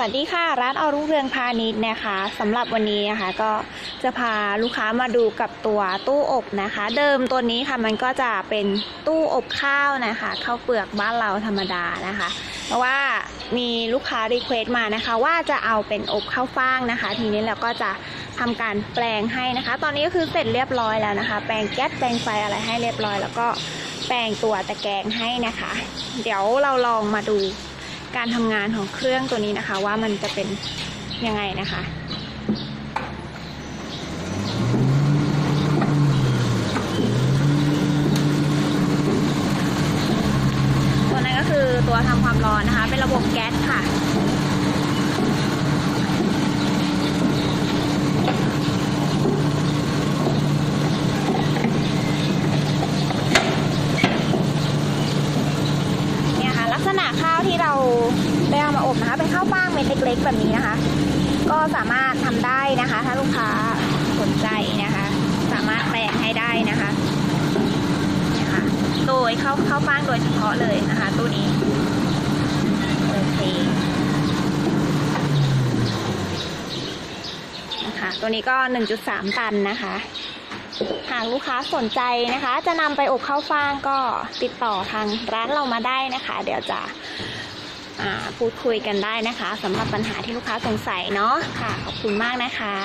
วัสดีค่ะ ร้านอรุ่งเรืองพาณิชย์นะคะสำหรับวันนี้นะคะก็จะพาลูกค้ามาดูกับตัวตู้อบนะคะ เดิมตัวนี้ค่ะมันก็จะเป็นตู้อบข้าวนะคะข้าวเปลือกบ้านเราธรรมดานะคะ เพราะว่ามีลูกค้ารีเควสต์มานะคะ ว่าจะเอาเป็นอบข้าวฟ่างนะคะ ทีนี้เราก็จะทำการแปลงให้นะคะ ตอนนี้ก็คือเสร็จเรียบร้อยแล้วนะคะ แปลงแก๊สแปลงไฟอะไรให้เรียบร้อย แล้วก็แปลงตัวตะแกรงให้นะคะ เดี๋ยวเราลองมาดู การทำงานของเครื่องตัวนี้นะคะ ว่ามันจะเป็นยังไงนะคะตัวนั้นก็คือตัวทำความร้อนนะคะ เป็นระบบแก๊สค่ะ เนี่ยค่ะลักษณะข้าวที่เราได้เอามาอบนะคะ เป็นข้าวฟ่างเม็ดเล็กๆแบบนี้นะคะ ก็สามารถทำได้นะคะ ถ้าลูกค้าสนใจนะคะ สามารถแปลงให้ได้นะคะนี่ยค่ะโดยข้าวข้าวฟ่างโดยเฉพาะเลยนะคะตู้นี้โอเคนะคะตัวนี้ก็ 1.3 ตันนะคะ หากลูกค้าสนใจนะคะ จะนำไปอบข้าวฟ่างก็ติดต่อทางร้านเรามาได้นะคะ เดี๋ยวจะพูดคุยกันได้นะคะสำหรับปัญหาที่ลูกค้าสงสัยเนาะค่ะ ขอบคุณมากนะคะ